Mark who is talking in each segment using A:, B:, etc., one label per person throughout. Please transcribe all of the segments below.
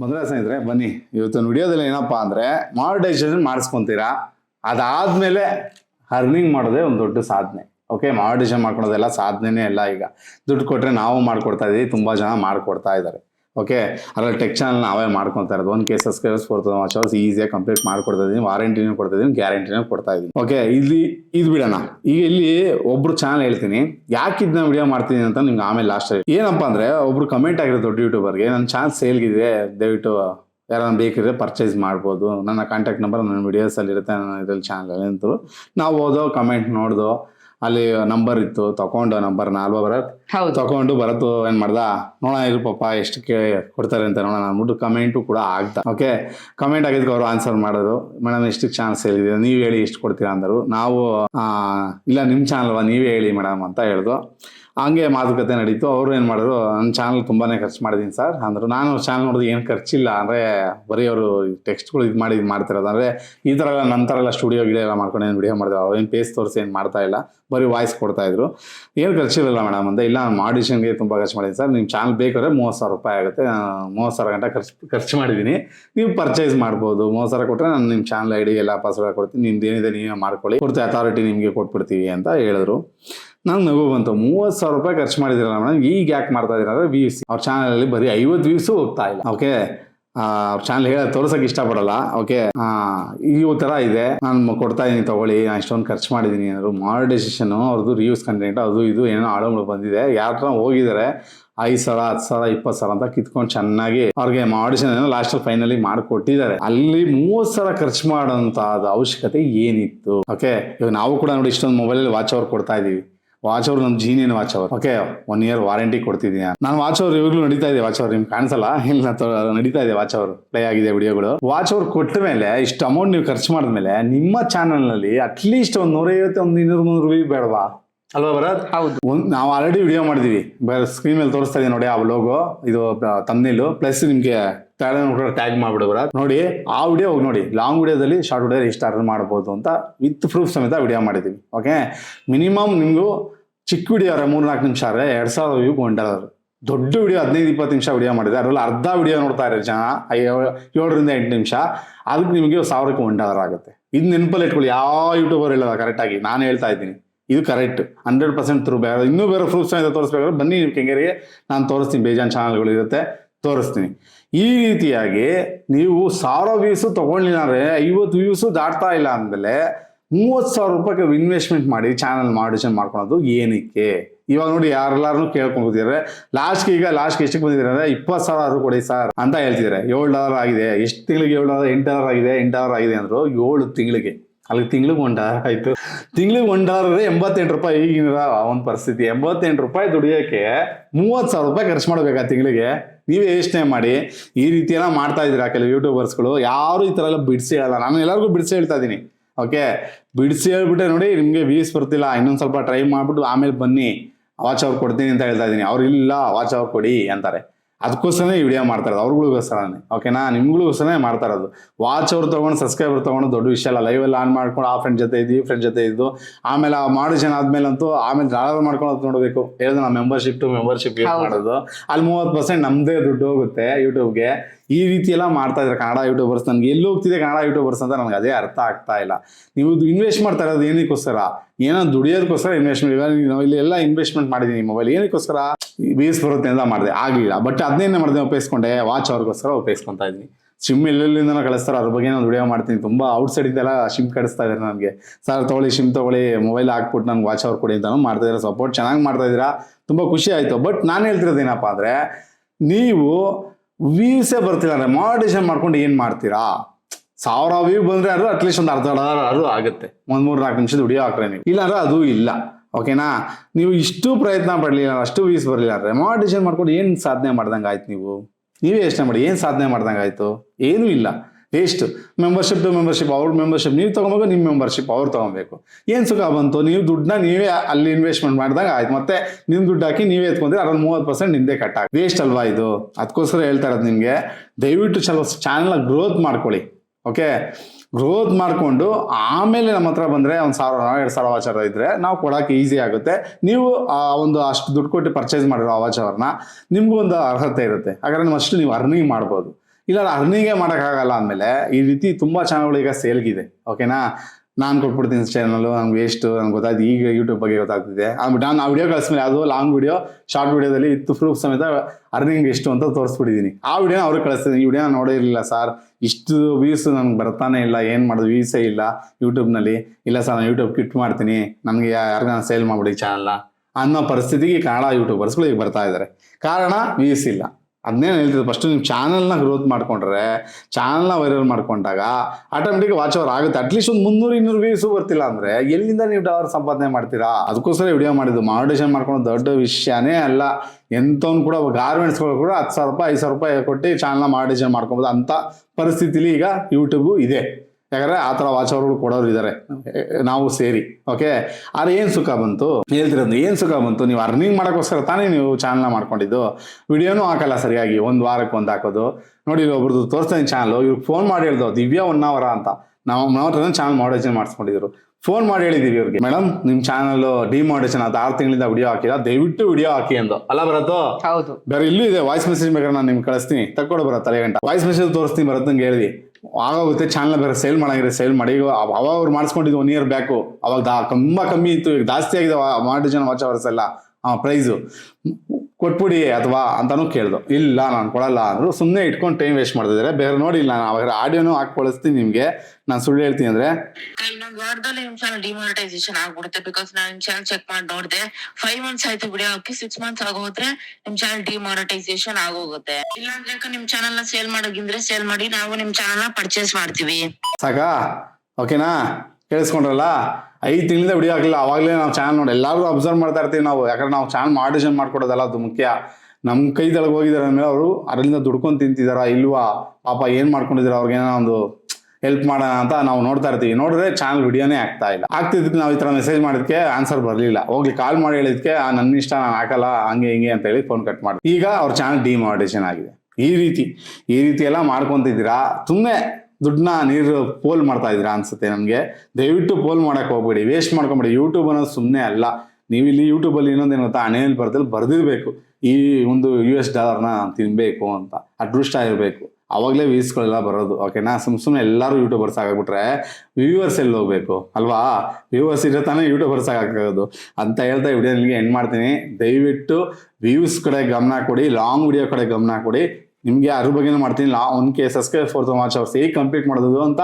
A: ಬಂದ್ರೆ ಸ್ನೇಹಿತರೆ, ಬನ್ನಿ. ಇವತ್ತು ವಿಡಿಯೋದಲ್ಲಿ ಏನಪ್ಪ ಅಂದ್ರೆ ಮಾನಿಟೈಸೇಷನ್ ಮಾಡಿಸ್ಕೊಂತೀರಾ? ಅದಾದ್ಮೇಲೆ ಅರ್ನಿಂಗ್ ಮಾಡೋದೇ ಒಂದು ದೊಡ್ಡ ಸಾಧನೆ. ಓಕೆ ಮಾನಿಟೈಸೇಷನ್ ಮಾಡ್ಕೊಳೋದೆಲ್ಲ ಸಾಧನೆನೇ ಇಲ್ಲ ಈಗ. ದುಡ್ಡು ಕೊಟ್ಟರೆ ನಾವು ಮಾಡ್ಕೊಡ್ತಾ ಇದೀವಿ, ತುಂಬ ಜನ ಮಾಡ್ಕೊಡ್ತಾ ಇದ್ದಾರೆ. ಓಕೆ ಅದರಲ್ಲಿ ಟೆಕ್ ಚಾನಲ್ ನಾವೇ ಮಾಡ್ಕೊತಾ ಇರೋದು. ಒಂದು K subscribers four thousand watch hours ಈಸಿಯಾಗಿ ಕಂಪ್ಲೀಟ್ ಮಾಡ್ಕೊಡ್ತಾ ಇದ್ದೀನಿ. ವಾರಂಟಿನೂ ಕೊಡ್ತಾ ಇದ್ದೀನಿ ಗ್ಯಾರಂಟಿನೂ ಕೊಡ್ತಾ ಇದ್ದೀನಿ. ಓಕೆ ಇಲ್ಲಿ, ಇದು ಬಿಡೋಣ. ಈಗ ಇಲ್ಲಿ ಒಬ್ರು ಚಾನಲ್ ಹೇಳ್ತೀನಿ. ಯಾಕೆ ಇದನ್ನ ವಿಡಿಯೋ ಮಾಡ್ತೀನಿ ಅಂತ ನಿಮ್ಗೆ ಆಮೇಲೆ ಲಾಸ್ಟ್ ಏನಪ್ಪ ಅಂದ್ರೆ, ಒಬ್ರು ಕಮೆಂಟ್ ಆಗಿರೋ ದೊಡ್ಡ ಯೂಟ್ಯೂಬರ್ಗೆ ನನ್ನ ಚಾನಲ್ ಸೇಲ್ಗಿದೆ ದಯವಿಟ್ಟು ಯಾರನ್ನ ಬೇಕಿದ್ರೆ ಪರ್ಚೇಸ್ ಮಾಡ್ಬೋದು. ನನ್ನ ಕಾಂಟ್ಯಾಕ್ಟ್ ನಂಬರ್ ನನ್ನ ವಿಡಿಯೋಸಲ್ಲಿ ಇರುತ್ತೆ ನನ್ನ ಇದ್ರಲ್ಲಿ ಚಾನಲ್ ಅಂತೂ ನಾವು ಓದೋ ಕಮೆಂಟ್ ನೋಡ್ದೋ ಅಲ್ಲಿ ನಂಬರ್ ಇತ್ತು ತಗೊಂಡು ನಂಬರ್ ನಾಲ್ವ ಭರತ್
B: ಹೌದು.
A: ತಗೊಂಡು ಭರತ್ ಏನ್ ಮಾಡ್ದ? ನೋಡೋಣ ಇರು ಪಾಪ ಎಷ್ಟು ಕೊಡ್ತಾರೆ ಅಂತ ನೋಡೋಣ. ಅಂದ್ಬಿಟ್ಟು ಕಮೆಂಟು ಕೂಡ ಆಗ್ದ ಓಕೆ ಕಮೆಂಟ್ ಆಗಿದ್ದಕ್ಕೆ ಅವರು ಆನ್ಸರ್ ಮಾಡೋದು ಮೇಡಮ್ ಎಷ್ಟು ಚಾನ್ಸ್ ಹೇಳಿದೆ ನೀವು ಹೇಳಿ ಎಷ್ಟು ಕೊಡ್ತೀರಾ? ಅಂದರು. ನಾವು ಇಲ್ಲ ನಿಮ್ಮ ಚಾನಲ್ವಾ ನೀವೇ ಹೇಳಿ ಮೇಡಮ್ ಅಂತ ಹೇಳ್ದು. ಹಂಗೆ ಮಾತುಕತೆ ನಡೀತು. ಅವರು ಏನು ಮಾಡಿದ್ರು ನನ್ನ ಚಾನಲ್ ತುಂಬಾನೇ ಖರ್ಚು ಮಾಡಿದ್ದೀನಿ ಸರ್. ಅಂದರು, ನಾನು ಚಾನಲ್ ನೋಡಿದ್ರೆ ಏನು ಖರ್ಚಿಲ್ಲ. ಅಂದರೆ ಬರೀ ಅವರು ಟೆಕ್ಸ್ಟ್ಗಳು ಇದು ಮಾಡಿ, ಇದು ಮಾಡ್ತಿರೋದು. ಅಂದರೆ, ಈ ಥರ ಎಲ್ಲ ನಂತರ ಎಲ್ಲ ಸ್ಟುಡಿಯೋ ಗಿಡ ಎಲ್ಲ ಮಾಡ್ಕೊಂಡು ಏನು ವಿಡಿಯೋ ಮಾಡಿದ್ರು, ಅವ್ರು ಏನು ಪೇಸ್ ತೋರಿಸಿ ಏನು ಮಾಡ್ತಾ ಇಲ್ಲ, ಬರೀ ವಾಯ್ಸ್ ಕೊಡ್ತಾ ಇದ್ರು. ಏನು ಖರ್ಚಿರಲಿಲ್ಲ ಮೇಡಮ್ ಅಂತ. ಇಲ್ಲ, ನಾನು ಆಡಿಷನ್ಗೆ ತುಂಬ ಖರ್ಚು ಮಾಡಿದ್ದೀನಿ ಸರ್. ನಿಮ್ಮ ಚಾನಲ್ ಬೇಕಾದ್ರೆ ಮೂವತ್ತು ಸಾವಿರ ರೂಪಾಯಿ ಆಗುತ್ತೆ. ಮೂವತ್ತು ಸಾವಿರ ಗಂಟೆ ಖರ್ಚು ಖರ್ಚು ಮಾಡಿದ್ದೀನಿ ನೀವು ಪರ್ಚೇಸ್ ಮಾಡ್ಬೋದು. ಮೂವತ್ತು ಸಾವಿರ ಕೊಟ್ಟರೆ ನಾನು ನಿಮ್ಮ ಚಾನಲ್ ಐ ಡಿ ಎಲ್ಲ ಪಾಸ್ವರ್ಡ್ ಕೊಡ್ತೀನಿ ನಿಮ್ದು ಏನಿದೆ ನೀವೇ ಮಾಡ್ಕೊಳ್ಳಿ. ಕೊಡ್ತೀವಿ ಅಥಾರಿಟಿ ನಿಮಗೆ ಕೊಟ್ಬಿಡ್ತೀವಿ ಅಂತ ಹೇಳಿದ್ರು. ನಂಗೆ ನಗು ಬಂತು. ಮೂವತ್ತು ಸಾವಿರ ರೂಪಾಯಿ ಖರ್ಚು ಮಾಡಿದಿರಲ್ಲ ಮೇಡಮ್ ಈಗ ಯಾಕೆ ಮಾಡ್ತಾ ಇದ್ದೀರ ಅಂದರೆ ವ್ಯೂಸ್ ಅವ್ರ ಚಾನಲಲ್ಲಿ ಬರೀ ಐವತ್ತು ವ್ಯೂಸು ಹೋಗ್ತಾ ಇಲ್ಲ. ಓಕೆ ಅವ್ರ ಚಾನಲ್ ಹೇಳ ತೋರ್ಸಕ್ಕೆ ಇಷ್ಟಪಡಲ್ಲ. ಓಕೆ ಈ ಥರ ಇದೆ. ನಾನು ಕೊಡ್ತಾ ಇದ್ದೀನಿ ತಗೊಳ್ಳಿ. ನಾನು ಇಷ್ಟೊಂದು ಖರ್ಚು ಮಾಡಿದ್ದೀನಿ ಏನಾದ್ರು ಡಿಸಿಷನು ಅವ್ರದ್ದು ರಿವ್ಯೂಸ್ ಕಂಟೆಂಟ್ ಅದು ಇದು ಏನೋ ಆಳಗಳು ಬಂದಿದೆ. ಯಾರ ಹೋಗಿದ್ದಾರೆ ಐದು ಸಾವಿರ, ಹತ್ತು ಸಾವಿರ, ಇಪ್ಪತ್ತು ಸಾವಿರ ಅಂತ ಕಿತ್ಕೊಂಡು ಚೆನ್ನಾಗಿ ಅವ್ರಿಗೆ ಆಡಿಷನ್ ಏನೋ ಲಾಸ್ಟಲ್ಲಿ ಫೈನಲಿ ಮಾಡಿಕೊಟ್ಟಿದ್ದಾರೆ. ಅಲ್ಲಿ ಮೂವತ್ತು ಸಾವಿರ ಖರ್ಚು ಮಾಡೋಂಥ ಅವಶ್ಯಕತೆ ಏನಿತ್ತು? ಓಕೆ ಇವಾಗ ನಾವು ಕೂಡ ನೋಡಿ, ಇಷ್ಟೊಂದು ಮೊಬೈಲಲ್ಲಿ ವಾಚ್ ಅವ್ರು ಕೊಡ್ತಾ ಇದೀವಿ. ವಾಚ್ ಅವ್ರು ನಮ್ಮ genuine watch hour okay one year warranty ಕೊಡ್ತಿದ್ದೀನಿ ನಾನು ವಾಚ್ ಅವ್ರು ಇವಾಗಲೂ ನಡೀತಾ ಇದೆ ವಾಚ್ ಅವ್ರು ನಿಮ್ಗೆ ಕಾಣಿಸಲ್ಲ? ಇಲ್ಲ ನಡೀತಾ ಇದೆ ವಾಚ್ ಅವರು ಪ್ಲೇ ಆಗಿದೆ ವಿಡಿಯೋಗಳು. ವಾಚ್ ಅವ್ರು ಕೊಟ್ಟ ಮೇಲೆ ಇಷ್ಟು ಅಮೌಂಟ್ ನೀವು ಖರ್ಚು ಮಾಡಿದ್ಮೇಲೆ ನಿಮ್ಮ ಚಾನಲ್ನಲ್ಲಿ ಅಟ್ಲೀಸ್ಟ್ ಒಂದು ನೂರೈವತ್ತು ಒಂದು ಇನ್ನೂರು ಮುನ್ನೂರು ರೂಪಾಯಿ ಬೇಡವಾ? ಅಲ್ವಾ ಬರತ್
B: ಹೌದು.
A: ಒಂದು ನಾವು ಆಲ್ರೆಡಿ ವಿಡಿಯೋ ಮಾಡಿದೀವಿ. ಸ್ಕ್ರೀನ್ ಮೇಲೆ ತೋರಿಸ್ತಾ ಇದೆ ನೋಡಿ ಆ ಲೋಗೋ ಇದು ತಮ್ನಿಲು ಪ್ಲಸ್ ನಿಮ್ಗೆ ಟ್ಯಾಗ್ ಮಾಡ್ಬಿಡು ಬರತ್ ನೋಡಿ ಆ ವಿಡಿಯೋ ಹೋಗಿ ನೋಡಿ. ಲಾಂಗ್ ವಿಡಿಯೋದಲ್ಲಿ ಶಾರ್ಟ್ ವಿಡಿಯೋ ಇಷ್ಟ ಅರ್ನ್ ಮಾಡ್ಬೋದು ಅಂತ ವಿತ್ ಪ್ರೂಫ್ ಸಮೇತ ವಿಡಿಯೋ ಮಾಡಿದ್ದೀವಿ ಓಕೆ ಮಿನಿಮಮ್ ನಿಮಗೂ ಚಿಕ್ಕ ವಿಡಿಯೋ ಅವರೇ ಮೂರ್ ನಾಲ್ಕು ನಿಮಿಷ ಅರೆ ಎರಡ್ ಸಾವಿರ ವ್ಯೂ ಒನ್ ದೊಡ್ಡ ವಿಡಿಯೋ, ಹದಿನೈದು, ಇಪ್ಪತ್ತು ನಿಮಿಷ ವಿಡಿಯೋ ಮಾಡಿದೆ ಅದರಲ್ಲಿ ಅರ್ಧ ವಿಡಿಯೋ ನೋಡ್ತಾ ಇರೋ ಜನ ಏಳರಿಂದ ಎಂಟು ನಿಮಿಷ. ಅದಕ್ಕೆ ನಿಮಗೆ ಸಾವಿರಕ್ಕೆ ಒನ್ ಡಾಲರ್ ಆಗುತ್ತೆ. ಇದು ನೆನಪಲ್ಲಿ ಇಟ್ಕೊಳ್ಳಿ ಯಾವ ಯೂಟ್ಯೂಬರ್ ಹೇಳಲ್ಲ ಕರೆಕ್ಟಾಗಿ ನಾನು ಹೇಳ್ತಾ ಇದ್ದೀನಿ. ಇದು ಕರೆಕ್ಟ್ ಹಂಡ್ರೆಡ್ ಪರ್ಸೆಂಟ್ ತ್ರೂ ಬೇರೆ, ಇನ್ನೂ ಬೇರೆ ಪ್ರೂಫ್ಸ್ ಇದೆ ತೋರಿಸ್ಬೇಕಾದ್ರೆ ಬನ್ನಿ ನೀವು ಕೆಂಗೇರಿಗೆ. ನಾನು ತೋರಿಸ್ತೀನಿ, ಬೇಜಾನ್ ಚಾನಲ್ಗಳು ಇರುತ್ತೆ, ತೋರಿಸ್ತೀನಿ. ಈ ರೀತಿಯಾಗಿ ನೀವು ಸಾವಿರ ವ್ಯೂಸು ಅಂದರೆ ಐವತ್ತು ವ್ಯೂಸು ದಾಟ್ತಾ ಇಲ್ಲ ಅಂದಮೇಲೆ ಮೂವತ್ತು ಸಾವಿರ ರೂಪಾಯಿಗೆ ಇನ್ವೆಸ್ಟ್ಮೆಂಟ್ ಮಾಡಿ ಚಾನಲ್ ಮಾಡಿಷನ್ ಮಾಡ್ಕೊಳೋದು ಏನಕ್ಕೆ? ಇವಾಗ ನೋಡಿ ಯಾರೆಲ್ಲಾರು ಕೇಳ್ಕೊಂಡಿದ್ದಾರೆ ಲಾಸ್ಟ್ಗೆ ಈಗ ಲಾಸ್ಟ್ಗೆ ಎಷ್ಟಕ್ಕೆ ಬಂದಿದ್ದಾರೆ ಅಂದರೆ ಇಪ್ಪತ್ತು ಸಾವಿರ ಆದರೂ ಕೊಡಿ ಸರ್ ಅಂತ ಹೇಳ್ತಿದ್ದಾರೆ ಏಳು ಡಾಲರ್ ಆಗಿದೆ. ಎಷ್ಟು ತಿಂಗಳಿಗೆ ಏಳು ಡಾಲರ್ ಎಂಟು ಡಾಲರ್ ಆಗಿದೆ, ಎಂಟು ಡಾಲರ್ ಆಗಿದೆ ಅಂದರು ಏಳು ತಿಂಗಳಿಗೆ. ಅಲ್ಲಿ ತಿಂಗ್ಳಿಗೆ ಒಂದು ಡಾಲರ್ ಆಯಿತು. ತಿಂಗ್ಳಿಗೆ ಒಂದು ಡಾಲರ್ ಅಂದರೆ ಎಂಬತ್ತೆಂಟು ರೂಪಾಯಿ ಈಗಿನ ಒಂದು ಪರಿಸ್ಥಿತಿ. ಎಂಬತ್ತೆಂಟು ರೂಪಾಯಿ ದುಡಿಯೋಕ್ಕೆ ಮೂವತ್ತು ಸಾವಿರ ರೂಪಾಯಿ ಖರ್ಚು ಮಾಡಬೇಕಾ ತಿಂಗಳಿಗೆ? ನೀವೇ ಯೋಚನೆ ಮಾಡಿ. ಈ ರೀತಿಯೆಲ್ಲ ಮಾಡ್ತಾ ಇದ್ದೀರಾ ಕೆಲವು ಯೂಟ್ಯೂಬರ್ಸ್ಗಳು ಯಾರು ಈ ಥರ ಎಲ್ಲ ಬಿಡಿಸಿ ಹೇಳಲ್ಲ. ನಾನು ಎಲ್ಲರಿಗೂ ಬಿಡಿಸಿ ಹೇಳ್ತಾ ಇದ್ದೀನಿ. ಓಕೆ ಬಿಡಿಸಿ ಹೇಳ್ಬಿಟ್ಟೆ ನೋಡಿ, ನಿಮಗೆ ವೀಸ್ ಬರ್ತಿಲ್ಲ, ಇನ್ನೊಂದು ಸ್ವಲ್ಪ ಟ್ರೈ ಮಾಡಿಬಿಟ್ಟು ಆಮೇಲೆ ಬನ್ನಿ ವಾಚ್ ಅವರ್ ಕೊಡ್ತೀನಿ ಅಂತ ಹೇಳ್ತಾ ಇದ್ದೀನಿ. ಅವ್ರು ಇಲ್ಲ ವಾಚ್ ಅವರ್ ಕೊಡಿ ಅಂತಾರೆ. ಅದಕ್ಕೋಸ್ಕರನೇ ಈ ವಿಡಿಯೋ ಮಾಡ್ತಾ ಇರೋದು. ಅವ್ರುಗಳಿಗೋಸ್ಕರನೇ ಓಕೆನಾ ನಿಮ್ಗಳಿಗೋಸ್ಕರನೇ ಮಾಡ್ತಾ ಇರೋದು. ವಾಚ್ ಅವ್ರು ತೊಗೊಂಡು ಸಬ್ಸ್ಕ್ರೈಬರ್ ತೊಗೊಂಡು ದೊಡ್ಡ ವಿಷಯ ಅಲ್ಲ. ಲೈವಲ್ಲಿ ಆನ್ ಮಾಡ್ಕೊಂಡು ಆ ಫ್ರೆಂಡ್ ಜೊತೆ ಇದ್ದೀವಿ ಫ್ರೆಂಡ್ ಜೊತೆ ಇದ್ದು. ಆಮೇಲೆ ಆ ಮಾಡಿಷನ್ ಆದ್ಮೇಲಂತೂ ಆಮೇಲೆ ಡಾಲರ್ ಮಾಡ್ಕೊಂಡು ನೋಡಬೇಕು. ಹೇಳಿದ್ರೆ ನಾವು ಮೆಂಬರ್ಶಿಪ್ ಟು ಮೆಂಬರ್ಶಿಪ್ ಯೂಸ್. ಮಾಡೋದು. ಅಲ್ಲಿ ಮೂವತ್ತು ಪರ್ಸೆಂಟ್ ನಮ್ಮದೇ ದುಡ್ಡು ಹೋಗುತ್ತೆ ಯೂಟ್ಯೂಬ್ಗೆ ಈ ರೀತಿ ಎಲ್ಲ ಮಾಡ್ತಾ ಇದ್ದಾರೆ ಕನ್ನಡ ಯೂಟ್ಯೂಬರ್ಸ್ ನನಗೆ ಎಲ್ಲಿ ಹೋಗ್ತಿದೆ ಕನ್ನಡ ಯೂಟ್ಯೂಬರ್ಸ್ ಅಂತ ನನಗೆ ಅದೇ ಅರ್ಥ ಆಗ್ತಾ ಇಲ್ಲ. ನೀವು ಇನ್ವೆಸ್ಟ್ ಮಾಡ್ತಾ ಇರೋದು ಏನಕ್ಕೋಸ್ಕರ? ಏನೋ ದುಡಿಯೋದಕ್ಕೋಸ್ಕರ ಇನ್ವೆಸ್ಟ್ಮೆಂಟ್ ಇವಾಗ ನಾವು ಇಲ್ಲಿ ಎಲ್ಲ ಇನ್ವೆಸ್ಟ್ಮೆಂಟ್ ಮಾಡಿದ್ದೀನಿ ಮೊಬೈಲ್ ಏನಕ್ಕೋಸ್ಕರ? ಬೇಸ್ ಬರುತ್ತೆ ಅಂತ ಮಾಡಿದೆ. ಆಗಲಿಲ್ಲ. ಬಟ್ ಅದನ್ನೇ ಮಾಡಿದೆ ಉಪಯೋಗಿಸ್ಕೊಂಡೆ ವಾಚ್ ಅವ್ರಿಗೋಸ್ಕರ ಉಪಯೋಗಿಸ್ಕೊತಾ ಇದ್ದೀನಿ. ಸಿಮ್ ಎಲ್ಲೆಲ್ಲಿಂದ ಕಳಿಸ್ತಾರೆ, ಅದ್ರ ಬಗ್ಗೆ ನಾನು ವಿಡಿಯೋ ಮಾಡ್ತೀನಿ. ತುಂಬ ಔಟ್ಸೈಡಿಂದೆಲ್ಲ ಸಿಮ್ ಕಳಿಸ್ತಾ ಇದ್ದಾರೆ ನನಗೆ. ಸರ್ ತೊಗೊಳ್ಳಿ ಸಿಮ್ ತೊಗೊಳ್ಳಿ. ಮೊಬೈಲ್ ಹಾಕ್ಬಿಟ್ಟು ನಂಗೆ ವಾಚ್ ಅವ್ರು ಕೊಡಿ ಅಂತಾನು ಮಾಡ್ತಾ ಇದ್ದಾರೆ. ಸಪೋರ್ಟ್ ಚೆನ್ನಾಗಿ ಮಾಡ್ತಾ ಇದ್ದೀರಾ? ತುಂಬ ಖುಷಿ ಆಯಿತು. ಬಟ್ ನಾನು ಹೇಳ್ತಿರೋದು ಏನಪ್ಪ ಅಂದರೆ, ನೀವು ವ್ಯೂಸೇ ಬರ್ತಿಲ್ಲ ಅಂದರೆ ಮಾಡಿಷನ್ ಮಾಡ್ಕೊಂಡು ಏನು ಮಾಡ್ತೀರಾ? ಸಾವಿರ ವ್ಯೂ ಬಂದರೆ ಅದು ಅಟ್ಲೀಸ್ಟ್ ಒಂದು ಅರ್ಧ ಆಗುತ್ತೆ. ಒಂದು ಮೂರು ನಾಲ್ಕು ನಿಮಿಷದ ವಿಡಿಯೋ ಹಾಕ್ರೆ ನೀವು. ಇಲ್ಲಾಂದ್ರೆ ಅದು ಇಲ್ಲ. ಓಕೆನಾ? ನೀವು ಇಷ್ಟು ಪ್ರಯತ್ನ ಪಡಲಿಲ್ಲ, ಅಷ್ಟು ವೀಸ್ ಬರಲಿಲ್ಲ ಅಂದರೆ ಡಿಸಿಷನ್ ಮಾಡ್ಕೊಂಡು ಏನು ಸಾಧನೆ ಮಾಡ್ದಂಗೆ ಆಯ್ತು ನೀವು? ನೀವೇ ಯೋಚನೆ ಮಾಡಿ, ಏನು ಸಾಧನೆ ಮಾಡ್ದಂಗೆ ಆಯಿತು? ಏನೂ ಇಲ್ಲ. ವೇಸ್ಟ್ ಮೆಂಬರ್ಶಿಪ್ ಟು ಮೆಂಬರ್ಶಿಪ್ ಅವ್ರ ಮೆಂಬರ್ಶಿಪ್ ನೀವು ತೊಗೊಬೇಕು ನಿಮ್ಮ ಮೆಂಬರ್ಶಿಪ್ ಅವ್ರು ತೊಗೊಬೇಕು. ಏನು ಸುಖ ಬಂತು? ನೀವು ದುಡ್ಡನ್ನ ನೀವೇ ಅಲ್ಲಿ ಇನ್ವೆಸ್ಟ್ಮೆಂಟ್ ಮಾಡಿದಾಗ ಆಯ್ತು. ಮತ್ತೆ ನಿಮ್ಮ ದುಡ್ಡು ಹಾಕಿ ನೀವೇ ಎತ್ಕೊಂಡ್ರೆ ಅದ್ರಲ್ಲಿ ಮೂವತ್ತು ಪರ್ಸೆಂಟ್ ನಿಂದೆ ಕಟ್ ಆಗಿ ವೇಸ್ಟ್ ಅಲ್ವಾ ಇದು? ಅದಕ್ಕೋಸ್ಕರ ಹೇಳ್ತಾ ಇರೋದು ನಿಮಗೆ, ದಯವಿಟ್ಟು ಚಲೋ ಚಾನಲ್ನ ಗ್ರೋತ್ ಮಾಡ್ಕೊಳ್ಳಿ. ಓಕೆ ಗ್ರೋತ್ ಮಾಡಿಕೊಂಡು ಆಮೇಲೆ ನಮ್ಮ ಹತ್ರ ಬಂದರೆ ಒಂದು ಸಾವಿರ, ಎರಡು ಸಾವಿರ ವಾಚರ್ ಇದ್ದರೆ ನಾವು ಕೊಡೋಕ್ಕೆ ಈಸಿ ಆಗುತ್ತೆ. ನೀವು, ಆ, ಒಂದು ಅಷ್ಟು ದುಡ್ಡು ಕೊಟ್ಟು ಪರ್ಚೇಸ್ ಮಾಡಿರೋ ಆ ವಾಚರ್ನ ನಿಮಗೂ ಒಂದು ಅರ್ಹತೆ ಇರುತ್ತೆ. ಹಾಗಾದ್ರೆ ನೀವು ಅಷ್ಟು ನೀವು ಅರ್ನಿಂಗ್ ಮಾಡ್ಬೋದು. ಇಲ್ಲ ಅರ್ನಿಂಗೇ ಮಾಡೋಕ್ಕಾಗಲ್ಲ ಅಂದಮೇಲೆ ಈ ರೀತಿ ತುಂಬ ಚಾನಲ್ಗಳು ಈಗ ಸೇಲ್ಗಿದೆ ಓಕೆನಾ ನಾನು ಕೊಟ್ಬಿಡ್ತೀನಿ ಚಾನಲ್ಲು ನಂಗೆ ವೇಸ್ಟು ನಂಗೆ ಗೊತ್ತಾಯ್ತು ಈಗ ಯೂಟ್ಯೂಬ್ ಬಗ್ಗೆ ಗೊತ್ತಾಗ್ತಿದೆ. ಅಂದ್ಬಿಟ್ಟು ನಾನು ಆ ವಿಡಿಯೋ ಕಳಿಸ್ಮೇಲೆ ಅದು ಲಾಂಗ್ ವಿಡಿಯೋ ಶಾರ್ಟ್ ವಿಡಿಯೋದಲ್ಲಿ ಇತ್ತು ಪ್ರೂಫ್ ಸಮೇತ ಅರ್ನಿಂಗ್ ಎಷ್ಟು ಅಂತ ತೋರಿಸ್ಬಿಟ್ಟಿದ್ದೀನಿ ಆ ವಿಡಿಯೋನ ಅವ್ರಿಗೆ ಕಳಿಸ್ತೀನಿ ಈ ವಿಡಿಯೋನ ನೋಡಿರಲಿಲ್ಲ ಸರ್ ಇಷ್ಟು ವ್ಯೂಸ್ ನನಗೆ ಬರ್ತಾನೆ ಇಲ್ಲ, ಏನು ಮಾಡೋದು ವ್ಯೂಸೇ ಇಲ್ಲ ಯೂಟ್ಯೂಬ್ನಲ್ಲಿ ಇಲ್ಲ ಸರ್ ನಾನು ಯೂಟ್ಯೂಬ್ ಕಿಟ್ ಮಾಡ್ತೀನಿ. ನನಗೆ ಯಾರಿಗ ಸೇಲ್ ಮಾಡ್ಬಿಡಿ ಚಾನಲ್ನ ಅನ್ನೋ ಪರಿಸ್ಥಿತಿಗೆ ಕನ್ನಡ ಯೂಟ್ಯೂಬರ್ಸ್ಗಳು ಈಗ ಬರ್ತಾ ಇದ್ದಾರೆ ಕಾರಣ ವ್ಯೂಸ್ ಇಲ್ಲ. ಅದನ್ನೇ ಹೇಳ್ತಿದ್ರು ಫಸ್ಟ್ ನೀವು ಚಾನಲ್ನ ಗ್ರೋತ್ ಮಾಡ್ಕೊಂಡ್ರೆ ಚಾನಲ್ನ ವೈರಲ್ ಮಾಡ್ಕೊಂಡಾಗ ಆಟೋಮೆಟಿಕ್ ವಾಚ್ ಅವರ್ ಆಗುತ್ತೆ. ಅಟ್ಲೀಸ್ಟ್ ಒಂದು ಮುನ್ನೂರು, ಇನ್ನೂರು ವ್ಯೂಸು ಬರ್ತಿಲ್ಲ ಅಂದರೆ ಎಲ್ಲಿಂದ ನೀವು ಡಾಲರ್ ಸಂಪಾದನೆ ಮಾಡ್ತೀರಾ? ಅದಕ್ಕೋಸ್ಕರ ವಿಡಿಯೋ ಮಾಡಿದ್ದು ಮಾಡಿಟೇಷನ್ ಮಾಡ್ಕೊಂಡು ದೊಡ್ಡ ವಿಷಯನೇ ಅಲ್ಲ. ಎಂಥವ್ನು ಕೂಡ ಗಾರ್ಮೆಂಟ್ಸ್ಗಳು ಕೂಡ ಹತ್ತು ಸಾವಿರ ರೂಪಾಯಿ, ಐದು ಸಾವಿರ ರೂಪಾಯಿ ಕೊಟ್ಟು ಚಾನಲ್ನ ಮಾಡಿಟೇಷನ್ ಮಾಡ್ಕೊಬೋದು ಅಂಥ ಪರಿಸ್ಥಿತಿಲಿ ಈಗ ಯೂಟ್ಯೂಬು ಇದೆ. ಯಾಕಂದ್ರೆ ಆ ಥರ ವಾಚ್ ಅವರ್ಗಳು ಕೊಡೋರು ಇದ್ದಾರೆ ನಾವು ಸೇರಿ ಓಕೆ ಆದ್ರೆ ಏನು ಸುಖ ಬಂತು? ಹೇಳ್ತಿರೋದು ಏನು ಸುಖ ಬಂತು? ನೀವು ಅರ್ನಿಂಗ್ ಮಾಡೋಕ್ಕೋಸ್ಕರ ತಾನೇ ನೀವು ಚಾನಲ್ನ ಮಾಡ್ಕೊಂಡಿದ್ದು. ವಿಡಿಯೋನೂ ಹಾಕಲ್ಲ ಸರಿಯಾಗಿ ಒಂದು ವಾರಕ್ಕೆ ಒಂದು ಹಾಕೋದು. ನೋಡಿ ಒಬ್ರದ್ದು ತೋರಿಸ್ತಾನೆ ಚಾನಲ್ ಇವ್ರು ಫೋನ್ ಮಾಡಿ ಹೇಳ್ದು ದಿವ್ಯಾ ಒನ್ ಅವರ ಅಂತ. ನಾವು ನಾವು ಚಾನಲ್ ಮಾಡೇಷನ್ ಮಾಡಿಸ್ಕೊಂಡಿದ್ರು. ಫೋನ್ ಮಾಡಿ ಹೇಳಿದೀವಿ ಇವ್ರಿಗೆ ಮೇಡಮ್ ನಿಮ್ಮ ಚಾನಲ್ ಡಿಮಾಡೇಷನ್ ಅದು ಆರು ತಿಂಗಳಿಂದ ವಿಡಿಯೋ ಹಾಕಿಲ್ಲ. ದಯವಿಟ್ಟು ವಿಡಿಯೋ ಹಾಕಿ ಅಂದು ಅಲ್ಲ ಬರತ್ತೋ
B: ಹೌದು.
A: ಬೇರೆ ಇಲ್ಲೂ ಇದೆ ವಾಯ್ಸ್ ಮೆಸೇಜ್ ಬೇಕಾದ್ರೆ ನಾನು ನಿಮ್ಗೆ ಕಳಿಸ್ತೀನಿ. ತಕ್ಕೊಡು ಬರೋ ತಲೆ ಗಂಟ. ವಾಯ್ಸ್ ಮೆಸೇಜ್ ತೋರಿಸ್ತೀನಿ ಬರತ್ತಂಗೆ ನಂಗೆ ಹೇಳಿ ಆಗೋಗುತ್ತೆ ಚಾನಲ್ ಬೇರೆ ಸೇಲ್ ಮಾಡಂಗಿದ್ರೆ ಸೇಲ್ ಮಾಡಿ ಅವಾಗ ಅವ್ರು ಮಾಡಿಸ್ಕೊಂಡಿದ್ದು ಒನ್ ಇಯರ್ ಬ್ಯಾಕು ಅವಾಗ ದಾ ತುಂಬ ಕಮ್ಮಿ ಇತ್ತು ಈಗ ಜಾಸ್ತಿ ಆಗಿದೆ ಮಾಡಿ ಜನ ವಾಚ್ ಅವರ್ಸ್ ಎಲ್ಲ ಪ್ರೈಸು ಕೊಟ್ಬಿಡಿ ಅಥವಾ ಅಂತಾನೂ ಕೇಳ್ದು ಇಲ್ಲ ನಾನು ಕೊಡಲ್ಲ ಅಂದ್ರು ಸುಮ್ಮನೆ ಇಟ್ಕೊಂಡು ಟೈಮ್ ವೇಸ್ಟ್ ಮಾಡ್ತಿದ್ದಾರೆ ಬೇರೆ ನೋಡಿ ನಾನು ಅವಾಗ ಆಡಿಯೋನು ಹಾಕಿ ಕಳಿಸ್ತೀನಿ ನಿಮಗೆ. ನಾನು ಸುಳ್ಳು ಹೇಳ್ತೀನಿ ಅಂದ್ರೆ
C: ಇನ್ನೊಂದ್ ವಾರದಲ್ಲಿ ನಿಮ್ ಚಾನಲ್ ಡಿಮಾನಿಟೈಸೇಷನ್ ಆಗ್ಬಿಡುತ್ತೆ ಬಿಕಾಸ್ ನಾನು ನಿಮ್ ಚಾನಲ್ ಚೆಕ್ ಮಾಡಿ ನೋಡಿದೆ. ಫೈವ್ ಮಂತ್ಸ್ ಆಯ್ತು ವಿಡಿಯೋ ಹಾಕಿ ಸಿಕ್ಸ್ ಮಂತ್ಸ್ ಆಗೋದ್ರೆ ನಿಮ್ ಚಾನಲ್ ಡಿಮಾನಿಟೈಸೇಷನ್ ಆಗೋಗುತ್ತೆ. ಇಲ್ಲಾಂದ್ರೆ ಅಕ್ಕ ನಿಮ್ ಚಾನಲ್ನ ಸೇಲ್ ಮಾಡೋಗಿದ್ರೆ ಸೇಲ್ ಮಾಡಿ ನಾವು ನಿಮ್ ಚಾನಲ್ನ ಪರ್ಚೇಸ್ ಮಾಡ್ತೀವಿ.
A: ಸಾಕಾ? ಓಕೆನಾ ಕೇಳಿಸ್ಕೊಂಡ್ರಲ್ಲ? ಐದು ತಿಂಗಳಿಂದ ವಿಡಿಯೋ ಅವಾಗಲೇ ನಾವು ಚಾನಲ್ ನೋಡಿ. ಎಲ್ಲರೂ ಅಬ್ಸರ್ವ್ ಮಾಡ್ತಾ ಇರ್ತೀವಿ ನಾವು. ಯಾಕಂದ್ರೆ ನಾವು ಚಾನಲ್ ಮಾಡಿಷನ್ ಮಾಡ್ಕೊಡೋದಲ್ಲ ಅದು ಮುಖ್ಯ. ನಮ್ಮ ಕೈದೊಳಗೆ ಹೋಗಿದ್ದಾರೆ ಅಂದಮೇಲೆ ಅವರು ಅದರಿಂದ ದುಡ್ಕೊಂಡು ತಿಂತಿದಾರಾ ಇಲ್ವಾ? ಪಾಪ ಏನು ಮಾಡ್ಕೊಂಡಿದ್ದಾರೆ ಅವ್ರಿಗೇನೋ ಒಂದು ಹೆಲ್ಪ್ ಮಾಡೋಣ ಅಂತ ನಾವು ನೋಡ್ತಾ ಇರ್ತೀವಿ. ನೋಡಿದ್ರೆ ಚಾನಲ್ ವಿಡಿಯೋನೇ ಆಗ್ತಾ ಇಲ್ಲ. ಆಗ್ತಿದ್ದಕ್ಕೆ ನಾವು ಈ ಥರ ಮೆಸೇಜ್ ಮಾಡೋದಕ್ಕೆ ಆನ್ಸರ್ ಬರಲಿಲ್ಲ. ಹೋಗ್ಲಿ ಕಾಲ್ ಮಾಡಿ ಹೇಳಿದಕ್ಕೆ "ಆ, ನನ್ನ ಇಷ್ಟ ನಾನು ಹಾಕಲ್ಲ ಹಂಗೆ ಹಿಂಗೆ ಅಂತ ಹೇಳಿ ಫೋನ್ ಕಟ್ ಮಾಡಿ ಈಗ ಅವ್ರ ಚಾನಲ್ ಡಿಮಾಡಿಷನ್ ಆಗಿದೆ. ಈ ರೀತಿ ಈ ರೀತಿ ಎಲ್ಲ ಮಾಡ್ಕೊತಿದ್ದೀರಾ? ಸುಮ್ಮನೆ ದುಡ್ಡನ್ನ ನೀರು ಪೋಲ್ ಮಾಡ್ತಾ ಇದ್ದೀರಾ ಅನ್ಸುತ್ತೆ ನಮಗೆ. ದಯವಿಟ್ಟು ಪೋಲ್ ಮಾಡಕ್ಕೆ ಹೋಗ್ಬೇಡಿ ವೇಸ್ಟ್ ಮಾಡ್ಕೊಂಬೇಡಿ. ಯೂಟ್ಯೂಬ್ ಅನ್ನೋದು ಸುಮ್ಮನೆ ಅಲ್ಲ. ನೀವು ಇಲ್ಲಿ ಯೂಟ್ಯೂಬಲ್ಲಿ ಇನ್ನೊಂದೇನು ಗೊತ್ತಾ, ಹಣೆಯಲ್ಲಿ ಬರ್ದಲ್ಲಿ ಬರೆದಿರಬೇಕು. ಈ ಒಂದು ಯು ಎಸ್ ಡಾಲರ್ನ ತಿನ್ಬೇಕು ಅಂತ, ಅದೃಷ್ಟ ಇರಬೇಕು. ಅವಾಗಲೇ ವ್ಯೂಸ್ಗಳೆಲ್ಲ ಬರೋದು. ಓಕೆನಾ ಸುಮ್ ಸುಮ್ಮನೆ ಎಲ್ಲರೂ ಯೂಟ್ಯೂಬರ್ಸ್ ಆಗಿಬಿಟ್ರೆ ವ್ಯೂವರ್ಸ್ ಎಲ್ಲಿ ಹೋಗಬೇಕು? ಅಲ್ವಾ? ವ್ಯೂವರ್ಸ್ ಇರೋ ತಾನೇ ಯೂಟ್ಯೂಬರ್ಸ್ ಆಗೋದು ಅಂತ ಹೇಳ್ತಾ ವಿಡಿಯೋ ನಿಮಗೆ ಎಂಡ್ ಮಾಡ್ತೀನಿ. ದಯವಿಟ್ಟು ವ್ಯೂಸ್ ಕಡೆ ಗಮನ ಕೊಡಿ ಲಾಂಗ್ ವಿಡಿಯೋ ಕಡೆ ಗಮನ ಕೊಡಿ. ನಿಮಗೆ ಅದ್ರ ಬಗ್ಗೆನೂ ಮಾಡ್ತೀನಿ. ಲಾ one K subscribe four watch hours ಹೇಗೆ ಕಂಪ್ಲೀಟ್ ಮಾಡೋದು ಅಂತ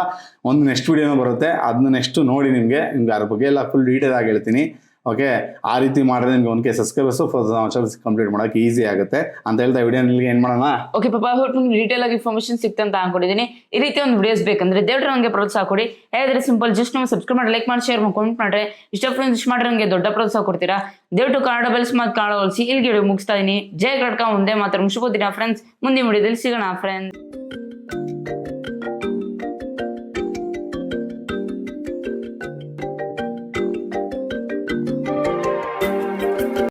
A: ಒಂದು ನೆಕ್ಸ್ಟ್ ವೀಡಿಯೋನೂ ಬರುತ್ತೆ. ಅದನ್ನ ನೆಕ್ಸ್ಟ್ ನೋಡಿ ನಿಮಗೆ, ನಿಮ್ಗೆ ಅದ್ರ ಬಗ್ಗೆ ಎಲ್ಲ ಫುಲ್ ಡೀಟೇಲ್ ಆಗಿ ಹೇಳ್ತೀನಿ. ಓಕೆ ಆ ರೀತಿ ಮಾಡಿದ್ರೆ ನಿಮ್ಗೆ one K subscribers first complete ಮಾಡೋಕೆ ಈಸಿ ಆಗುತ್ತೆ. ಅಂತ ಹೇಳ್ತಾ ವಿಡಿಯೋ ನಿಮಗೆ ಏನ್ ಮಾಡೋಣ?
B: ಓಕೆ ಪಾಪ ನಿಮ್ಗೆ ಡೀಟೇಲ್ ಆಗಿ ಇನ್ಫಾರ್ಮೇಶನ್ ಸಿಕ್ತು ಅಂತ ಅನ್ಕೊಂಡಿದ್ದೀನಿ ಈ ರೀತಿ ಒಂದು ವಿಡಿಯೋಸ್ ಬೇಕಂದ್ರೆ ದೇವ್ರ ನನಗೆ ಪ್ರೋತ್ಸಾಹ ಕೊಡಿ. ಹೇಳಿದ್ರೆ ಸಿಂಪಲ್ ಜಸ್ಟ್ ನಮ್ಗೆ ಸಬ್ಸ್ಕ್ರೈಬ್ ಮಾಡಿ ಲೈಕ್ ಮಾಡಿ ಶೇರ್ ಮಾಡಿ ಕಮೆಂಟ್ ಮಾಡ್ರೆ. ಇಷ್ಟ ಫ್ರೆಂಡ್ಸ್ ಇಷ್ಟ ಮಾಡ್ರೆ ನನಗೆ ದೊಡ್ಡ ಪ್ರೋತ್ಸಾಹ ಕೊಡ್ತೀರಾ? ದೇವ್ರು ಕನ್ನಡ ಬೆಲ್ಸ್ ಮತ್ ಕಾಳ ವಿಡಿಯೋ ಮುಗಿಸ್ತಾ ಇದೀನಿ. ಜಯ ಕಡ್ಕ ಮುಂದೆ ಮಾತ್ರ ಮುಗಿಸ್ಕೋತೀರಾ ಫ್ರೆಂಡ್ಸ್ ಮುಂದಿನ ವಿಡಿಯೋದಲ್ಲಿ ಸಿಗೋಣ ಫ್ರೆಂಡ್ಸ್